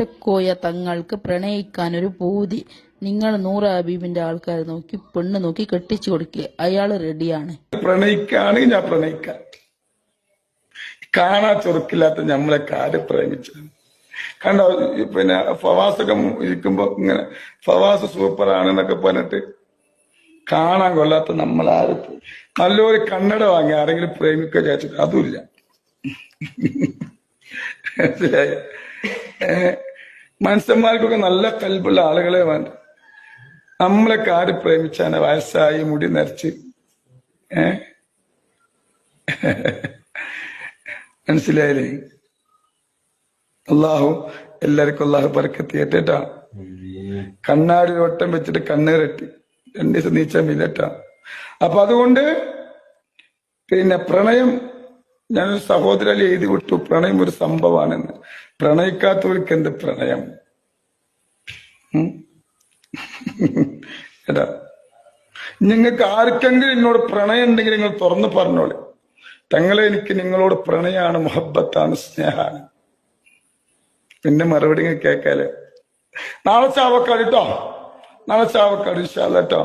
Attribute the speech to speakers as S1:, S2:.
S1: കാറ്റക്കോയ തങ്ങൾക്ക് പ്രണയിക്കാൻ ഒരു പൂതി. നിങ്ങൾ നൂറ് ഹബീബിന്റെ ആൾക്കാരെ നോക്കി പെണ്ണ് നോക്കി കെട്ടിച്ചു കൊടുക്കുക. അയാൾ റെഡിയാണ്.
S2: പ്രണയിക്കാണെങ്കിൽ ഞാൻ പ്രണയിക്കാം. കാണാ ചൊറുക്കില്ലാത്ത നമ്മളെ കാര് പ്രേമിച്ചത് കണ്ടോ പിന്നെ ഫവാസൊക്കെ ഇരിക്കുമ്പോ ഇങ്ങനെ ഫവാസ് സൂപ്പറാണ് എന്നൊക്കെ പറഞ്ഞിട്ട് കാണാൻ കൊള്ളാത്ത നമ്മൾ ആര് നല്ലൊരു കണ്ണട വാങ്ങി ആരെങ്കിലും പ്രേമിക്കുക ചേച്ചിട്ട് അതുമില്ല. മനസ്സിലായി? മനുഷ്യന്മാർക്കൊക്കെ നല്ല കൽപ്പുള്ള ആളുകളെ വേണ്ട. നമ്മളെ ആര് പ്രേമിച്ചാണ് വയസ്സായി മുടി നരച്ച്. ഏ? മനസ്സിലായില്ലേ? അള്ളാഹു എല്ലാവർക്കും അള്ളാഹു പറക്കത്തി ഏറ്റേട്ടാ. കണ്ണാടി ഓട്ടം വെച്ചിട്ട് കണ്ണീരട്ടി രണ്ടു ദിവസം നീച്ചാൽ മില്ലട്ടാ അപ്പൊ അതുകൊണ്ട് പിന്നെ പ്രണയം ഞാനൊരു സഹോദരൻ എഴുതി വിട്ടു പ്രണയം ഒരു സംഭവമാണെന്ന്. പ്രണയിക്കാത്തവർക്ക് എന്ത് പ്രണയം? എടാ നിങ്ങൾക്ക് ആർക്കെങ്കിലും എന്നോട് പ്രണയം ഉണ്ടെങ്കിൽ നിങ്ങൾ തുറന്നു പറഞ്ഞോളെ. തങ്ങളെ എനിക്ക് നിങ്ങളോട് പ്രണയാണ് മുഹബത്താണ് സ്നേഹമാണ്. പിന്നെ മറുപടി കേക്കാലോ നാളെ ചാവക്കാട് കേട്ടോ നാളെ ചാവക്കാട് ഇൻഷാല്ല കേട്ടോ